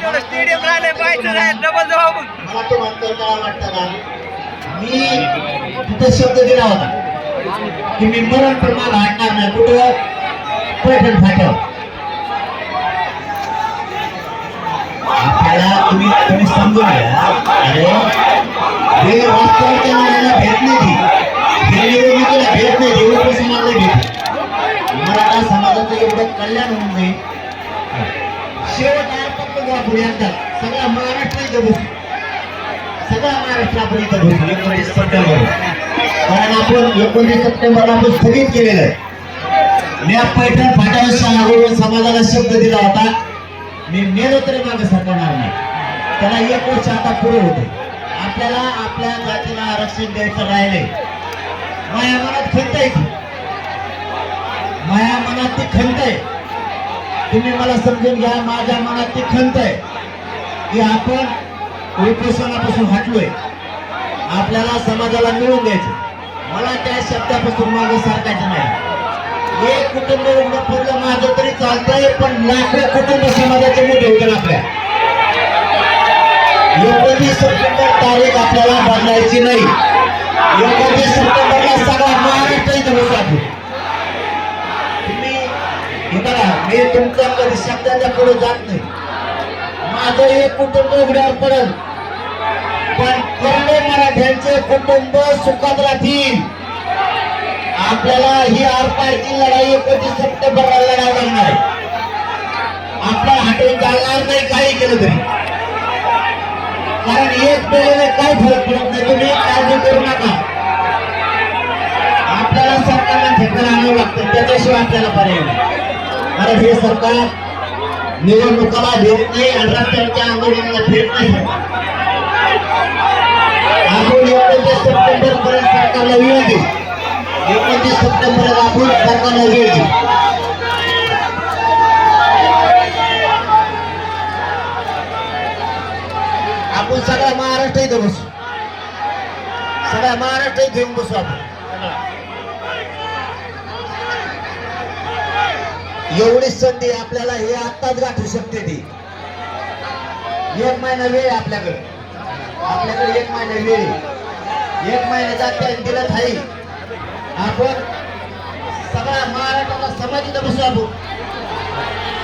तेवढं स्टेडियम राहिले पाहिजे नाही डबल जाऊ मग मला तो म्हणतो काय वाटतं का मी तिथे शब्द दिला होता की मी मरण पण मला हाटणार नाही कुठं? पैठण फाट्यावर. आपल्याला तुम्ही तुम्ही समजून घ्या. अरे हे रस्त्यावरच्या मुलांना भेट नाही ती हे निवडणुकीला भेट नाही ती उपसमाजाला भेट मराठा समाजाचं एवढं कल्याण होऊन जाईल. शेवट पुढे आणतात. सगळा महाराष्ट्र इथं बसू. सगळा महाराष्ट्र आपण इथं बसू. एकोणीस सप्टेंबर. कारण आपण एकोणीस सप्टेंबरला आपण स्थगित केलेलं आहे. पैठण शाहू समाजाला शब्द दिला होता. मी मेलो तरी मागे सरकणार नाही. त्याला एक वर्ष आता पुढे होते. आपल्याला आपल्या जातीला आरक्षण द्यायचं राहिले माया मनात खंत आहे माया मनात ती खंत आहे. तुम्ही मला समजून घ्या माझ्या मनात ती खंत आहे की आपण उपोषणापासून हटलोय. आपल्याला समाजाला मिळून द्यायचं. मला त्या शब्दापासून मागे सारखायचं नाही. एक कुटुंब रुग्ण पडलं माझं तरी चालतंय पण लाखो कुटुंब समाजाचे मोठे होते आपल्या. एकोणतीस सप्टेंबर तारीख आपल्याला बदलायची नाही. एकोणतीस सप्टेंबर मी तुमच्या कधी शब्दाच्या पुढे जात नाही. माझं हे कुटुंब उघड्यावर पडल. पण कर्ण मराठ्यांचे कुटुंब सुखात राहतील. आपल्याला ही आरपारची लढाई एकोणतीस सप्टेंबरला लढावं लागणार आहे. आपला हटवून चालणार नाही काही केलं तरी. कारण एक पेलेने काय फरक पडत नाही. तुम्ही काळजी करू नका. आपल्याला सरकारला ठेकर आणावं लागतं. त्याच्याशिवाय आपल्याला पर्याय नाही. कारण हे सरकार निवडणुकाला भेट नाही आणि रस्त्यावरच्या आंदोलनाला भेट नाही आपण एकोणतीस सप्टेंबर पर्यंत सरकारला एकोणतीस सप्टेंबर आपण सरकारला आपण सगळा महाराष्ट्र इथं बसू। सगळा महाराष्ट्र येऊन बसू आपण. एवढीच संधी आपल्याला हे आत्ताच गाठू शकते ती. एक महिना वेळ आपल्याकडे. आपल्याकडे एक महिना वेळ एक महिन्याचा टाइम दिला थाई आपण सगळ्या महाराष्ट्राला समाज इथं बसू आपण.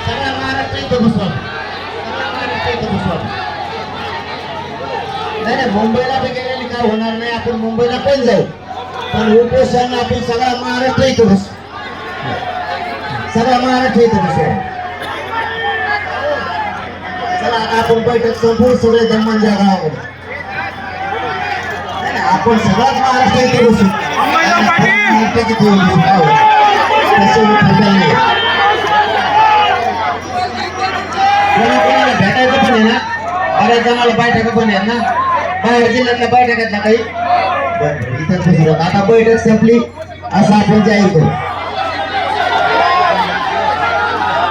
सगळ्या महाराष्ट्र इथं बसू आपण. सगळ्या महाराष्ट्र इथं बसू आपण. नाही नाही मुंबईला बी गेलेली काय होणार नाही. आपण मुंबईला पण जाऊ. पण उपोषण आपण सगळा महाराष्ट्र इथं बसू. सगळा महाराष्ट्र इथं बसू चला आता आपण बैठक संपूर्ण सगळे गावामध्ये. नाही, नाही, आपण इथे पाटील! महाराष्ट्राची. हो. कोणाकोणाला भेटायचं पण आहे ना? बऱ्याच जणाला बैठका पण आहे ना? बाहेर जिल्ह्यातल्या बैठकात ना काही? बरं, बसू. आता बैठक संपली. असं आपण करू.